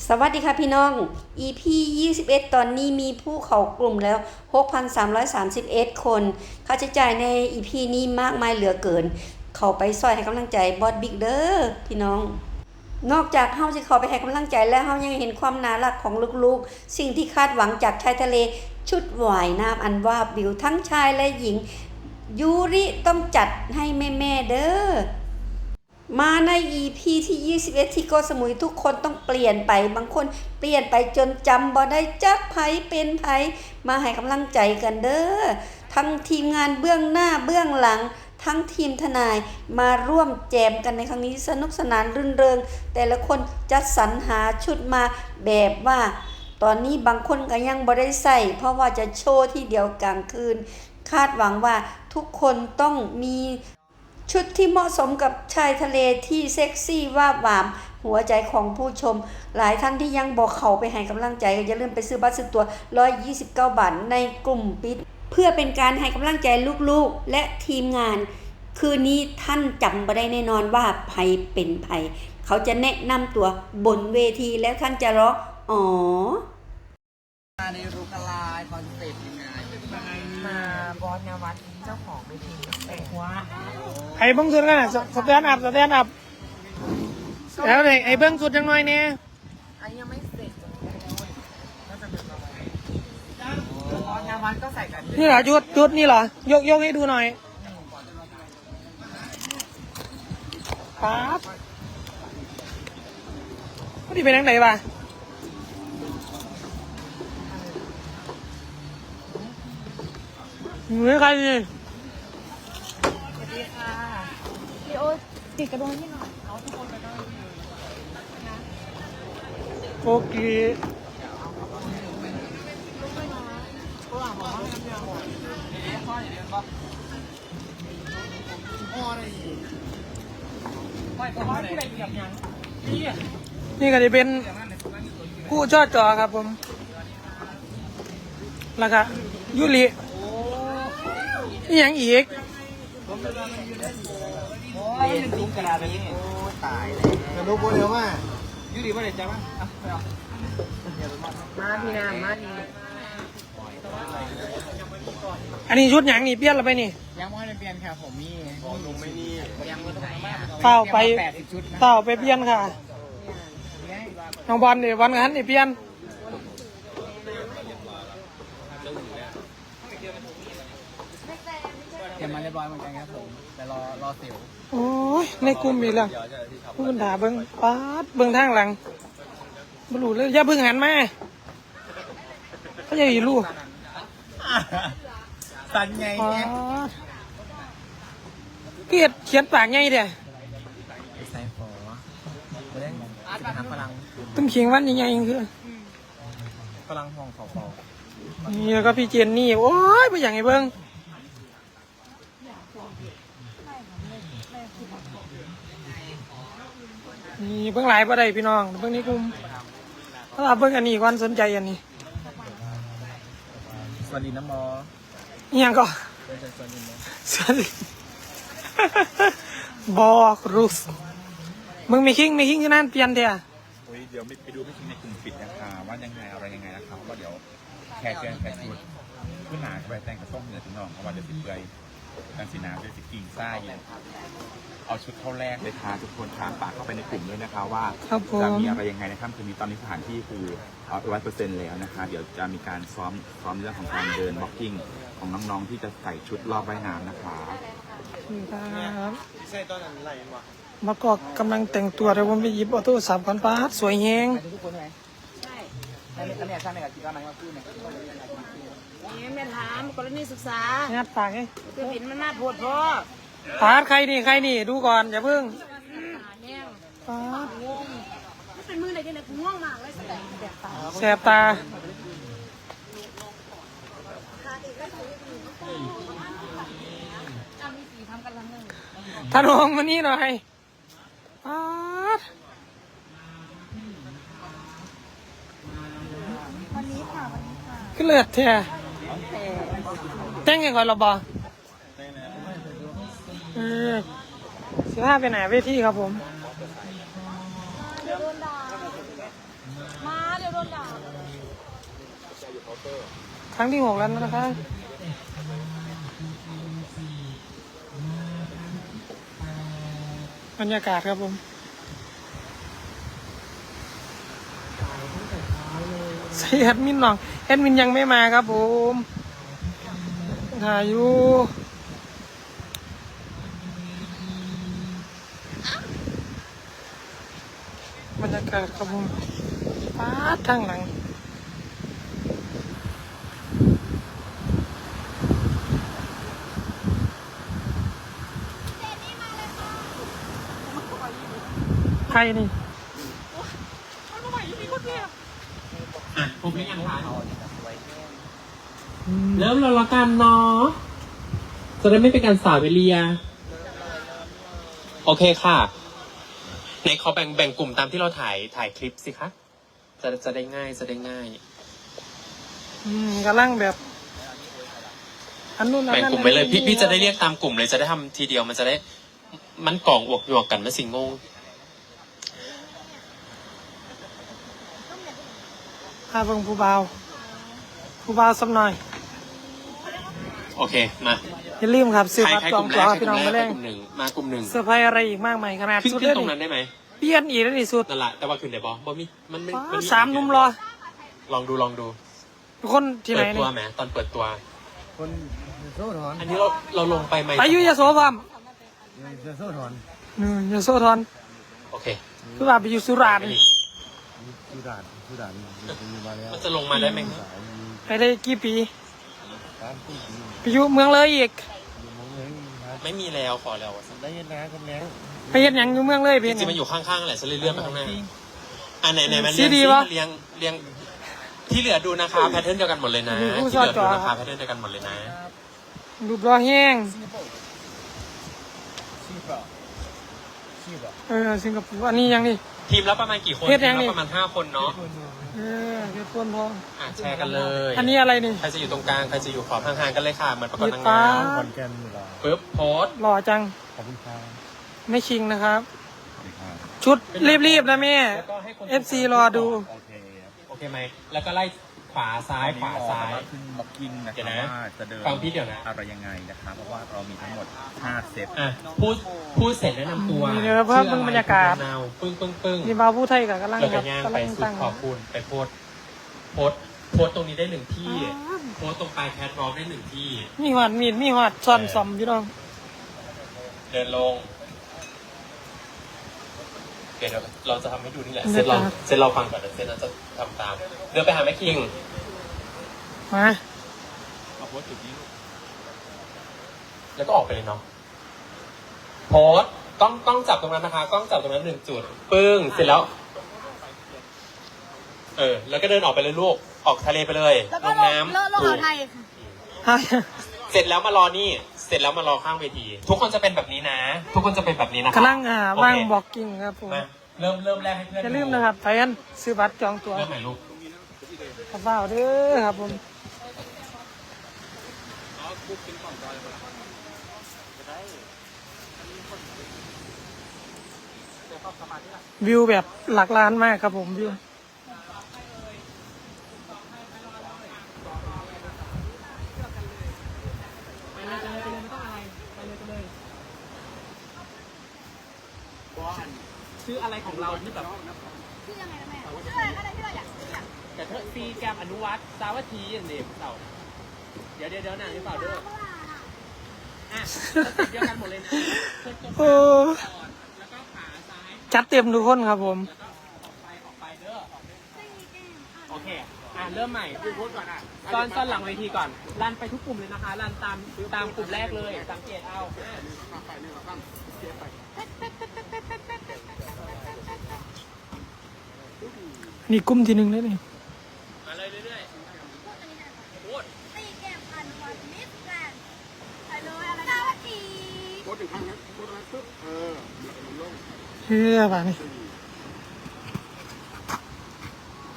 สวัสดีค่ะพี่น้อง EP 21 ตอนนี้มีผู้เข้ากลุ่มแล้ว 6,331 คน ค่าใช้จ่ายใน EP นี้มากมายเหลือเกิน เข้าไปซอยให้กำลังใจบอสบิ๊กเด้อพี่น้อง นอกจากเฮาจะเข้าไปให้กำลังใจแล้วเฮายังเห็นความน่ารักของลูกๆ สิ่งที่คาดหวังจากชายทะเล ชุดว่ายน้ำอันว่าบิวทั้งชายและหญิง ยูริต้องจัดให้แม่ๆเด้อ มาใน EP ที่ 21 ที่เกสมุยทุกคนต้องเปลี่ยนไป บางคนเปลี่ยนไปจนจำบ่ได้จักไผเป็นไผมาให้กำลังใจกันเด้อ ทั้งทีมงานเบื้องหน้าเบื้องหลัง ทั้งทีมทนายมาร่วมแจมกันในครั้งนี้สนุกสนานรื่นเริง แต่ละคนจัดสรรหาชุดมาแบบว่า ตอนนี้บางคนก็ยังบ่ได้ใส่เพราะว่าจะโชว์ที่เดียวกลางคืน คาดหวังว่าทุกคนต้องมี ชุดที่เหมาะสมกับชายทะเลที่เซ็กซี่ว่าบหวาม หัวใจของผู้ชม หลายท่านที่ยังบอกเขาไปให้กำลังใจก็อย่าลืมไปซื้อบัตรซื้อตัว 129 บาทในกลุ่มปิด เพื่อเป็นการให้กำลังใจลูกๆ และทีมงาน คืนนี้ท่านจำไม่ได้แน่นอนว่าภัยเป็นภัย เขาจะแนะนำตัวบนเวทีแล้วท่านจะร้องอ๋อมาในรูกลายคอนเซ็ปต์ยังไงมาบอสนวัดเจ้าของเวทีแต่ว่า ไอ้เบิ้งสุดกันน่ะสสแตนอัพสแตนอัพแล้วไอ้ไอ้เบิ้งสุดจังหน่อยเนี่ยอันนี้ยังไม่เสร็จก็จะเป็นประมาณบอสนวัดก็ใส่กันนี่เหรอชุดชุดนี่เหรอยกยกให้ดูหน่อยปั๊บว่าที่เป็นยังไงวะเหมือนใครนี่สวัส ดีค่ะพี่โอ๊ตติดกระโดนที่หน่อยเอาทุกคนไปได้โอเคตัวหลังบอกว่าไม่ทำงานหมดพ่ออย่าเดินปะพ่อได้ยินไม่พ่อที่ไหนกับยังนี่นี่ก็จะเป็นผู้ชอดจอครับผมแล้วก็ยุรินี่ยังอีก โอ้ยเป็นถุงกระดาษนี้โอ้ตายเลยจะรู้บ่เดี๋ยวว่ายูดีว่าเดี๋ยวจะว่าอะไปเอามาพี่นามมาดีอันนี้ชุดหยังนี่เปลี่ยนแล้วไปนี่ยังไม่ได้เปลี่ยนค่ะผมมีลุงไม่นี่ยังไม่ต้องมากเต้าไปแปดสิบชุดนะเต่าไปเปลี่ยนค่ะน้องบอลนี่วันนั้นนี่เปลี่ยน ตรียมมาเรียบร้อยเหมือนกันครับผม แต่รอรอเสียวโอ้ยในกลุ่มมีแล้วผู้คนถาเบิ้งป๊าดเบิ้งทางหลังบรูเลยอย่าเพิ่งหันมาเขาจะอีลูกสันไงอ๋อเนี่ยเกลียดเขียนปากไงเด้ใส่ฝอมาเล่นสิบหาพลังต้องเขียงวันยังไงคือ พลังทองฝอฝอนี่แล้วก็พี่เจนนี่ โอ้ยไปอย่างไงเบิ้ง นี่เบิ้งหลายประเดี๋พี่น้องเบิ้งนี้กลุ่มถ้าเราเบิ้งอันนี้ก่อนสนใจอันนี้สวัสดีน้ำมออิหยังก็เป็นสวัสดีนะสวัสดีบอกรุสมึงไม่คิงไม่คิงที่นั่นเปลี่ยนเดียโอ้ยเดี๋ยวไปดูไม่ถึงในกลุ่มปิดนะคะว่ายังไงอะไรยังไงนะครับเพราะว่าเดี๋ยวแค่แจ้งแค่ชุดขึ้นหนาไปแต่งกระส้มเหนือถึงน้องเพราะว่าเดี๋ยวสิเปื่อย กันสีน้ำเดี๋ยวสิกิ่งซ่ายอยู่เอาชุดเข้าแรกเลยค่ะทุกคนค้างปากเข้าไปในกลุ่มด้วยนะคะว่าครับผม จะมีอะไรยังไงในค่ำคืนนี้ตอนนี้สถานที่คือร้อยเปอร์เซ็นต์แล้วนะคะ เดี๋ยวจะมีการซ้อมซ้อมเรื่องของการเดิน walking ของน้องๆที่จะใส่ชุดรอบว่ายน้ำนะคะครับใส่ตอนนั้นไหลวะมากอกกำลังแต่งตัวเดี๋ยวผมไปหยิบออโต้สับก่อนป้าดสวยแฮงไปทุกคนไหมใช่อันนี้อันนี้ใช่ไหมกับที่ร้านไหนมาพูดเนี่ย นี่แม่ถามกรณีศึกษางัดปากให้คือเห็นมันน่าปวดพ่อป้าดใครนี่ใครนี่ดูก่อนอย่าเพิ่งแห้งป้าดมันเป็นมือไหนกันเนี่ยกูง่วงมากเลยแสดงแบบตาแสบตาจำมีสีทำกันละหนึ่งท่านองมานี่หน่อยป้าดวันนี้ค่ะวันนี้ค่ะขึ้นเลือดแท้ แต่งยังก่อนเราบอเออสิพาไปไหนเวทีครับผม โดนด่ามาเดี๋ยวโดนด่าครั้งที่หกแล้วนะคะบรรยากาศครับผม ใส่แอดมินหน่องแอดมินยังไม่มาครับผมถ่ายอยู่บรรยากาศครับผมป้าทางหลังใครนี่ผมไม่ยั งคะเริ่มแล้วละกันเนาะจะได้ไม่เป็นการสาวเวเลีย โอเคค่ะในขอแบ่งแบ่งกลุ่มตามที่เราถ่ายถ่ายคลิปสิคะจะจะได้ง่ายจะได้ง่าย อืมกำลังแบบ อันนู้นอันแบ่งนั้นกลุ่มไปเลย พี่อันนี้พี่จะได้เรียกตามกลุ่มเลยจะได้ทำทีเดียวมันจะได้ มันกล่องอวกหยวกกันไม่สิงง พาเบิ่งผู้บ่าวผู้บ่าวสักหน่อย โอเค มาอย่าลืมครับซื้อใครบัตรใครจกองลุ่มแรตั๋วกใครพี่กน้องลุ่มแรมากแรใครงกลุ่มหนึ่งมากลุ่มหนึ่งเซอร์ไพรส์อะไรอีกมากมายขนาดขึ้นสุดขึ้เลนยตรงนี่นั้นได้ไหมเปลี่ยนอีกแล้วนี่สุดนั่นแหละแต่ว่าขึ้นได้บอบอมีมันไม่ว้ามันสามหนุ่มรอ ลองดูลองดูทุกคนที่ไหนเปิดนี่ตัวไหมตอนเปิดตัว คนโซ่ถอนอันนี้เราเราลงไปไหมไปอยุยโสพร้อมโซ่ถอนอืมยโสธรโอเคคือว่าไปอยู่สุราษฎร์ไปนี่ดิสุดานสุดานมีมาแล้วมันจะลงมาได้ไหมสายมีไปได้กี่ปีตามตู้ดีไปอยู่เมืองเลยอีกมีมองเห็นนะไม่มีแล้วขอแล้วได้ยินนะคนแรงไปเฮ็ดหยังอยู่เมืองเลยจเป็นหริยังง ๆมันอยู่ข้างๆแหละฉันเลยเลื่อนไปข้างหน้าอันไหนไหนมันซีเรียงดีซิวะเรียงเรียงที่เหลือดูนะคะแพทเทิร์นเดียวกันหมดเลยนะมีผู้ที่เหลือชอบจอดูนะคะแพทเทิร์นเดียวกันหมดเลยนะ รูปรอแห้งชีพอะชีพอะเออสิงคโปร์อันนี้ยังนี่ ทีมละประมาณกี่คนเพทีชมรยังนี่ละประมาณห้าคนเนาะเออเพชรต้นทองอะแชร์กันเลยอันนี้อะไรนี่ ใครจะอยู่ตรงกลางใครจะอยู่ขอบห่างๆกันเลยค่ะเหมือนประกวดนางมีงาปลามขอนแก่นนี่หรอปึ๊บโพสต์หล่อจังขอบคุณครับไม่ชิงนะครับชุดรีบๆนะแม่ แล้วก็ให้คน FC รอดู โอเคโอเคไหมแล้วก็ไล่ ขวาซ้ายขวาซ้าย ขึ้นบ็อกกิ้งนะคเดี๋รัยวบนะว่าจะเดินฟังพี่เดี๋ยวนะ อะไรยังไงนะครับเพราะว่าเรามีทั้งหมด 5 เซตอะพูดพูดเสร็จแนะนำตัวนี่เดี๋ยวภาพเบิ่งบรรยากาศ ชื่ออะไรภูมิลำเนาปึ้งปึ้งปึ้งนี่บ่าวผู้ไทยกับกำลังแล้วคก็รับย่างกำไปลังสุดตั้งขอบคุณไปโพสต์โพสต์โพสต์ตรงนี้ได้หนึ่งที่ โพสต์ตรงปลายแคทวอล์กได้หนึ่งที่ มีหอดมีดมีหอดซ่อนซอมพี่น้องเดินลง เดี๋ยวเราจะทำให้ดูนี่แหละ เซตเราเซตเราฟังก่อนเดี๋ยวเซตเราจะ ทำตาม เดินไปหาแม่คิง มาเอาโพสต์จุดนี้แล้วก็ออกไปเลยเนาะโพสต์กล้องกล้องจับตรงนั้นนะคะกล้องจับตรงนั้นหนึ่งจุด ปึ้ง เสร็จแล้ว เออ แล้วก็เดินออกไปเลยลูก ออกทะเลไปเลยแล้วลก็งลงน้ำ เลอะลงถูอ่ากวไทยค่ะเสร็จแล้วมารอนี่ เสร็จแล้วมารอข้างเวที ทุกคนจะเป็นแบบนี้นะ ทุกคนจะเป็นแบบนี้นะครักำลังอ่าโเคว่างบอกกิ้งครับผม มา เริ่มเริ่มแรกให้เพื่อนอย่าลืมนะครับแฟนซื้อบัตรจองตั๋วเริ่มใหม่ลูกกระเป๋าเด้อครับผมวิวแบบหลักล้านมากครับผมวิว ชื่ออะไรของเราที่แบบชื่อยังไงนะแม่ชื่ออะไรอะไรที่เราอยากอยากแต่เธอซีแกมอนุวัตสาวัตถีอย่างเดียวเต่าเดี๋ยวเดี๋ยวเดี๋ยวหนังที่เปล่าเด้ออะเดียวกันหมดเลยนะโอ้จัดเต็มทุกคนครับผมโอเค อะเริ่มใหม่พูดพูดก่อนอะตอนตอนหลังเวทีก่อนรันไปทุกกลุ่มเลยนะคะรันตามตามกลุ่มแรกเลย สังเกตเอา นี่กลุ่มที่หนึ่งเลยนี่มาเลยเรื่อยตีแก้มอันวันมิสแกรนด์ไปเลยอะไรสวัสดีเฮ้ยป่านี่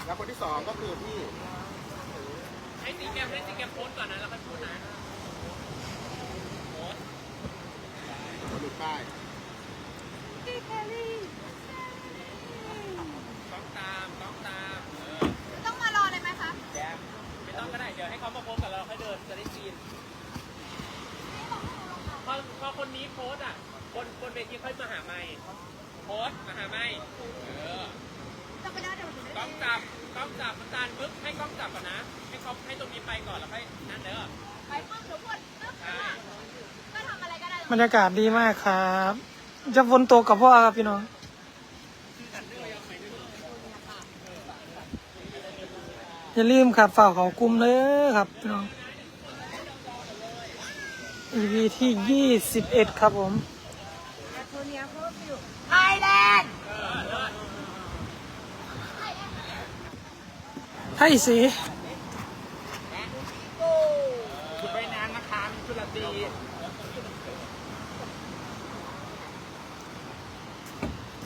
แล้วคนที่สองก็คือพี่ๆให้ซีแกมให้ซีแกมโพสต์ก่อนนะแล้วค่อยพูดนะคนดูป้ายพี่แคลรี่ ตามต้องตามเออต้องมารอเลยไหมคะแจมไม่ต้องก็ได้เดี๋ยวให้เขามาพบกับเราให้เดินจะได้ซีนพอพอคนนี้โพสอะบนบนเวทีค่อยมาหาไม่โพสมาหาไม่เออต้องไปได้เดี๋ยวต้องจับกล้องจับน้ำตาลปึ๊บให้กล้องจับก่อนนะ ให้เขาให้ตรงนี้ไปก่อนแล้วค่อยนั่นเด้อไปพึ่งหนูพูดนึกอ่ก็ทำอะไรก็ได้ บรรยากาศดีมากครับ จะวนตัวกับพ่อครับพี่น้อง อย่าลืมครับฝากของกลุ่มเลยครับพี่น้อง EP ที่21ครับผมไทยแลนด์ให้สีชุดว่ายน้ำนะคะมีชุดละตี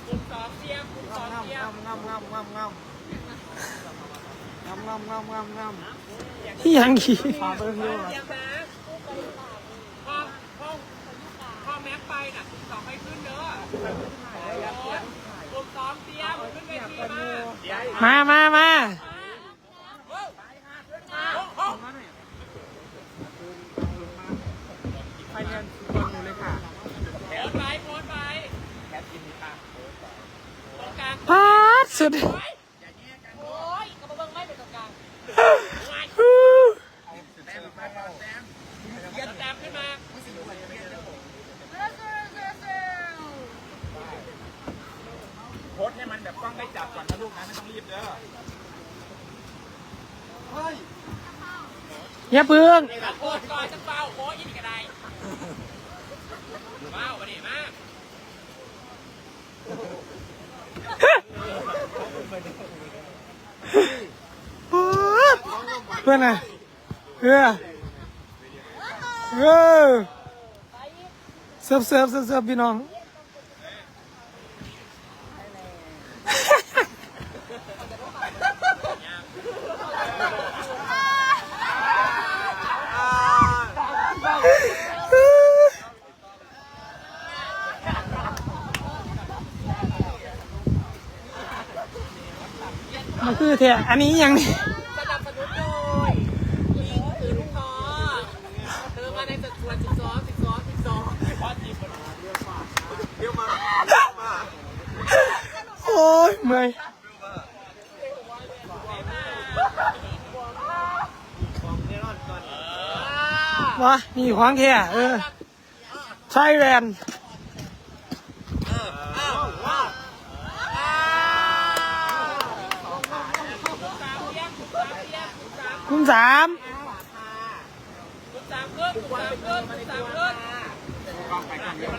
กลุ่มสองเตรียมกลุ่มสองเตรียมงามงามงามงาม งำงำงำงำงำยังขี่พาเบิ้งด้วย มามามาใครเรียนบอลอยู่เลยค่ะแถวไปโพสไปแคปกินดีมาะตรงกลาพาร์ทสุด อย่าเพิ่งโพสก่อนจะเฝ้าโพสอีกก็ได้ว้าวมาดิมาเพื่อนะเออเออเสิร์ฟเสิร์ฟเสิร์ฟเสิร์ฟพี่น้อง มันคือเถอะอันนี้ยังนี่สนับสนุนโดยลิงคือลูกคอเธอมาในสัดส่วนสิบสองสิบสองสิบสองพอจีบโอ้ยเมื่อยมานี่ขวางแค่เออไทยแลนด์กลุ่ม สามสามขึ้นสามขึ้นสามขึ้นกล้องไปกล้องเดียว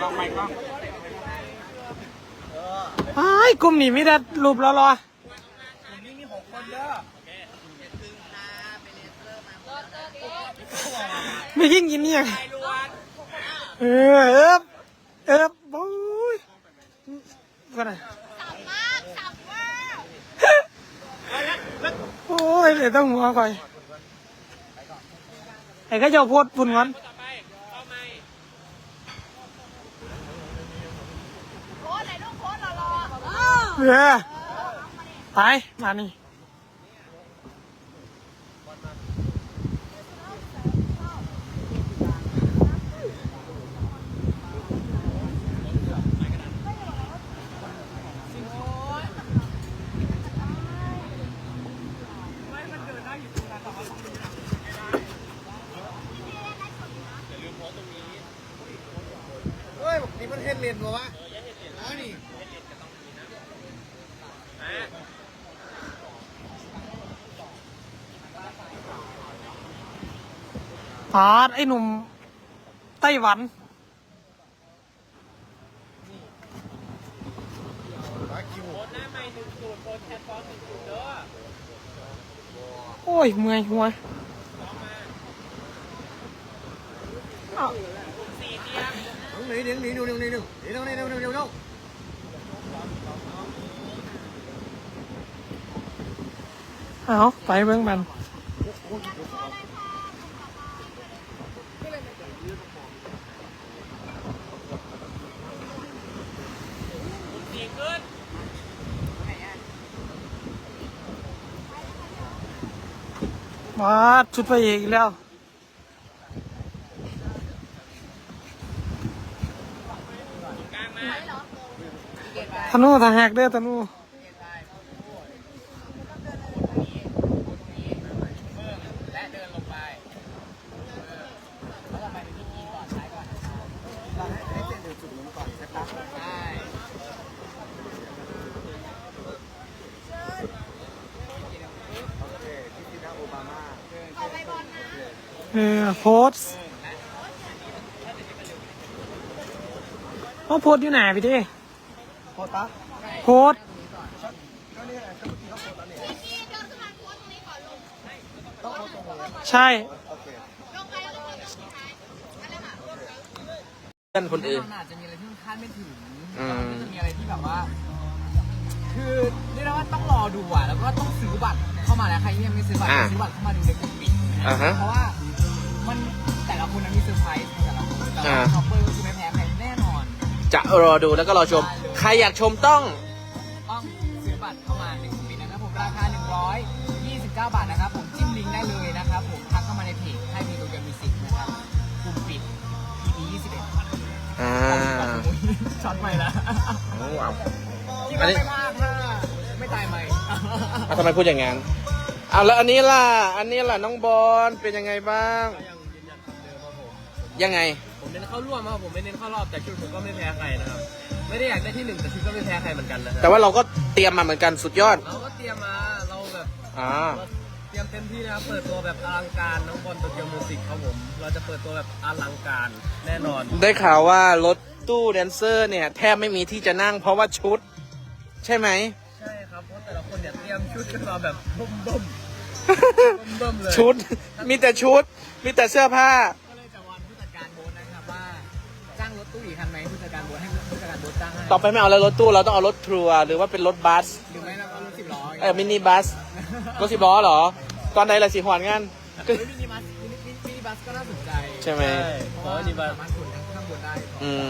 กล้องไปกล้องไอ้กลุ่มนี้ไม่ได้รูปรอรอนี่มีหกคนเด้อไม่ยิ่งยินเนี่ยไอล้วนเออเอิบเอิบโอ้ยก็ได้้ยเดี๋ยวต้องหัวก่อนไอ้ก็จะพูดปุ่นกันเฮ้ยไปมานี่ บ่วะอ๋นี่พาดไอ้หนุ่มไต้หวันโอ้ยเมื่อยหัวอ้าว ต้องหนีเดี๋ยวหนีดูเดี๋ยวนี้เดี๋ยวนี้เดี๋ยวนี้เอาไปเบื้องมันมาชุดไปอีกแล้ว จุดนู้นก่อนใช่ปะใช่โอเคที่ที่นั่งโอบามาเออโพสต์เอาโพสต์อยู่ไหนพี่ดิโคตร ปะโพสต์ก็นี่แหละก็เมื่อกี้เขาโคตรแล้วเนี่ยต้องโคตรตรงนี้ใช่โอเคเพื่อนคนอื่นมันอาจจะมีอะไรที่มันคาดไม่ถึงอืมมันจะมีอะไรที่แบบว่า คือเรียกได้ว่าต้องรอดูอะ แล้วก็ต้องซื้อบัตรเข้ามาแล้วใครที่ยังไม่ซื้อบัตรอ่าซื้อบัตรเข้ามาดูในกลุ่มปิดอ่าฮะเพราะว่ามันแต่ละคนนั้นมีเซอร์ไพรส์ในแต่ละคนแต่อ่าว่าช็อปเปอร์ก็คือไม่แพ้ใครแน่นอน จะรอดูแล้วก็รอชม ใครอยากชมต้อง ต้องซื้อบัตรเข้ามาในกลุ่มปิดนะครับผมราคา 129 บาทนะครับผมจิ้มลิงก์ได้เลยนะครับผมทักเข้ามาในเพจให้มีโปรแกรมมิวสิกนะครับกลุ่มปิด EP 21อ่าช็อตใหม่ละว้าวคิดว่าไม่พลาดถ้าไม่ตายใหม่เอาทำไมพูดอย่างนั้นเอาแล้วอันนี้ล่ะ อันนี้ล่ะน้องบอลเป็นยังไงบ้างยังยืนยันคำเดิมครับผม ยังไง ผมเน้นเข้าร่วมครับผมไม่เน้นเข้ารอบแต่ชุดผมก็ไม่แพ้ใครนะครับ ไม่ได้อยากได้ที่หนึ่งแต่ชุดก็ไม่แพ้ใครเหมือนกันนะครัแต่ว่าเราก็เตรียมมาเหมือนกันสุดยอด เราก็เตรียมมาเราแบบอ่า เราเตรียมเต็มที่นะครับเปิดตัวแบบอลังการน้องบอลโตเกียวมิวสิกครับผม เราจะเปิดตัวแบบอลังการแน่นอน ได้ข่าวว่ารถตู้แดนเซอร์เนี่ย แทบไม่มีที่จะนั่งเพราะว่าชุด ใช่ไหม ใช่ครับเพราะแต่ละคนเนี่ยเตรียมชุดกันมาแบบบึ้มบึ้มบึ้มบึ้มเลยชุด มีแต่ชุด มีแต่เสื้อผ้า ตู้อีกคันไหมผู้จัดการโบ๊ทให้ผู้จัดการโบ๊ทจ้างให้ต่อไปไม่เอาแล้วรถตู้เราต้องเอารถทัวร์หรือว่าเป็นรถบัสหรือไม่เราเอารถสิบล้อเออมินิบัสรถสิบล้อเหรอ ตอนไหนล่ะสิหอนงานเฮ้ยมินิบัสมินิมินิบัสก็น่าสนใจใช่ไหมใช่เพราะว่านี่มาสามารถขนทั้งข้างบนได้อืม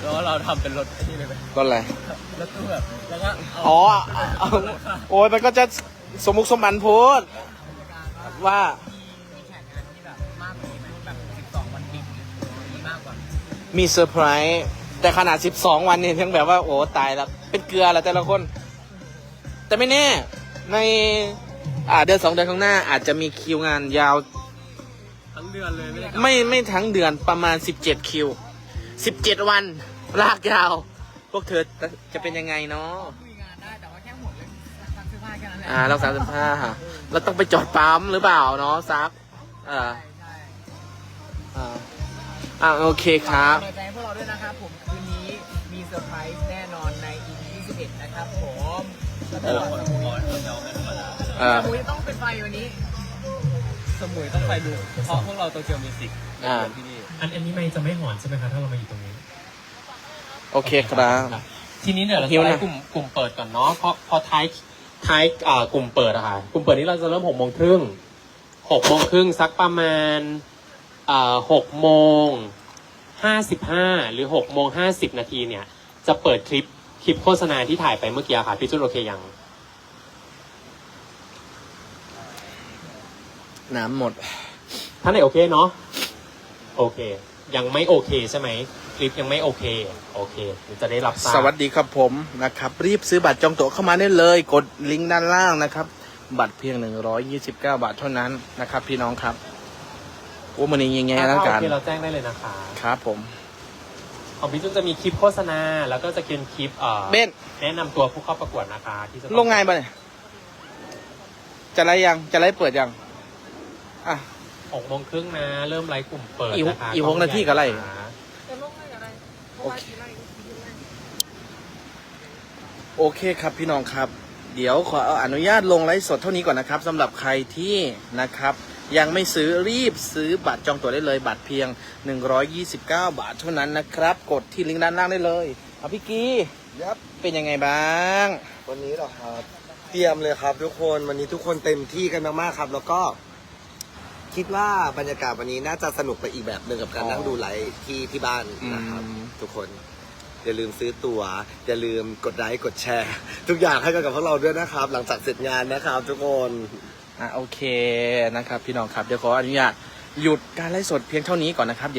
แล้วเราทำเป็นรถไอ้นี่เลยไหมรถอะไรรถตู้แบบแล้วก็เาอ๋อเอาโอ้ยมันก็จะสมมุกสมบันโพดว่า มีเซอร์ไพรส์แต่ขนาด 12 วันเนี่ยยังแบบว่าโอ้ตายแล้วเป็นเกลือละแต่ละคน แต่ไม่แน่ในอ่าเดือนสองเดือนข้างหน้าอาจจะมีคิวงานยาว ทั้งเดือนเลยไม่ได้กลับไม่ไม่ทั้งเดือนประมาณ 17 คิว 17 วันลากยาว พวกเธอจะเป็นยังไงเนาะคุยงานได้แต่ว่าแค่หมดเลยซักเสื้อผ้าแค่นั้นแหละอ่าเราสามสิบห้าเราต้องไปจอดปั๊มหรือเปล่าเนาะซักอ่าใช่ใช่ อ่า อ่าโอเคครับกำลังใจให้พวกเราด้วยนะครับผมคืนนี้มีเซอร์ไพรส์แน่นอนใน EP 21 นะครับผมแล้วก็คนหัวคนเดียวไม่ธรรมดาอ่ามุ้ยต้องเป็นไฟวันนี้ สมุยต้องไปดูเพราะพวกเราโตเกียวมิวสิกอ่าที่นี่อันอันนี้ไม่จะไม่หอนใช่ไหมคะถ้าเรามาอยู่ตรงนี้ โอเคครับ ทีนี้เดี๋ยวเราหิวจะนะให้กลุ่มกลุ่มเปิดก่อนเนาะเพราะพอท้ายท้ายอ่ากลุ่มเปิดอะค่ะกลุ่มเปิดนี้เราจะเริ่มหกโมงครึ่งหกโมงครึ่งสักประมาณอ่า หกโมงห้าสิบห้าหรือหกโมงห้าสิบนาทีเนี่ย จะเปิดคลิปคลิปโฆษณาที่ถ่ายไปเมื่อกี้ค่ะ พี่จุนโอเคยัง น้ำหมด ท่านไหนโอเคเนาะโอเค ยังไม่โอเคใช่ไหมคลิปยังไม่โอเค โอเคเดี๋ยวจะได้รับทราบ สวัสดีครับผมนะครับ รีบซื้อบัตรจองตั๋วเข้ามาได้เลย กดลิงก์ด้านล่างนะครับ บัตรเพียง 129 บาทเท่านั้นนะครับ พี่น้องครับ โอ้มันยังไงถ้าแล้วโอกันเคเราแจ้งได้เลยนะคะ ครับผม ของพี่จุนจะมีคลิปโฆษณา แล้วก็จะเป็นคลิปเอ่อเบนแนะนำตัวผู้เข้าประกวดนะคะ ที่จะต้องลงไงบ้างเนี่ยจะไล่ยังจะไล่เปิดยัง อะ หกโมงครึ่งนะ เริ่มไลฟ์กลุ่มเปิดอีกนะคะอีกหกนาทีก็ไลฟ์นะคะโอเค โอเคครับพี่น้องครับ เดี๋ยวขออนุญาตลงไลฟ์สดเท่านี้ก่อนนะครับสำหรับใครที่นะครับ ยังไม่ซื้อรีบซื้อบัตรจองตั๋วได้เลยบัตรเพียง 129 บาทเท่านั้นนะครับ กดที่ลิงก์ด้านล่างได้เลยเอาพี่กียับเป็นยังไงบ้าง วันนี้เหรอครับ เตรียมเลยครับทุกคนวันนี้ทุกคนเต็มที่กันมากๆครับ แล้วก็ คิดว่าบรรยากาศวันนี้น่าจะสนุกไปอีกแบบหนึ่งกับการนั่งดูไลฟ์ที่ที่บ้านนะครับทุกคน อย่าลืมซื้อตัว๋วอย่าลืมกดไลค์กดแชร์ ทุกอย่างให้กันกับพวกเราด้วยนะครับ หลังจากเสร็จงานนะครับ ทุกคน อะโอเคนะครับ พี่น้องครับเดี๋ยวขออนุญาตหยุดการไลฟ์สดเพียงเท่านี้ก่อนนะครับ